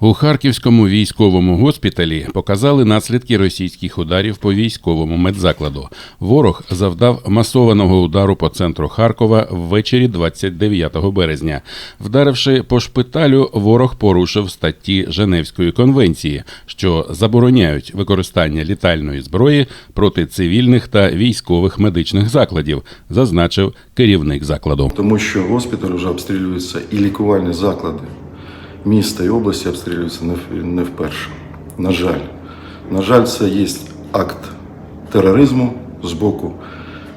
У харківському військовому госпіталі показали наслідки російських ударів по військовому медзакладу. Ворог завдав масованого удару по центру Харкова ввечері 29 березня. Вдаривши по шпиталю, ворог порушив статті Женевської конвенції, що забороняють використання літальної зброї проти цивільних та військових медичних закладів, зазначив керівник закладу. Тому що госпіталь вже обстрілюється і лікувальні заклади міста і області обстрілюються не вперше. На жаль. На жаль, це є акт тероризму з боку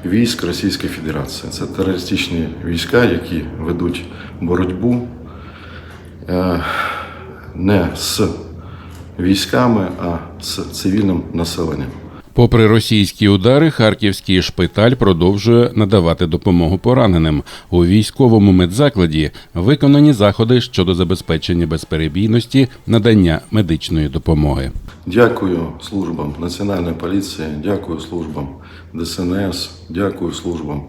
військ Російської Федерації. Це терористичні війська, які ведуть боротьбу е, не з військами, а з цивільним населенням. Попри російські удари, харківський шпиталь продовжує надавати допомогу пораненим. У військовому медзакладі виконані заходи щодо забезпечення безперебійності надання медичної допомоги. Дякую службам Національної поліції, дякую службам ДСНС, дякую службам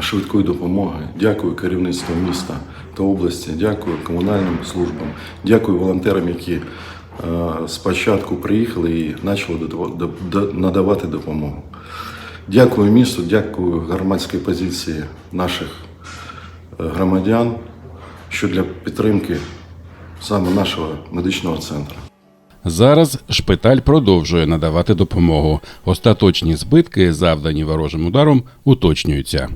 швидкої допомоги, дякую керівництву міста та області, дякую комунальним службам, дякую волонтерам, які спочатку приїхали і почали надавати допомогу. Дякую місту, дякую громадській позиції наших е, громадян, що для підтримки саме нашого медичного центру. Зараз шпиталь продовжує надавати допомогу. Остаточні збитки, завдані ворожим ударом, уточнюються.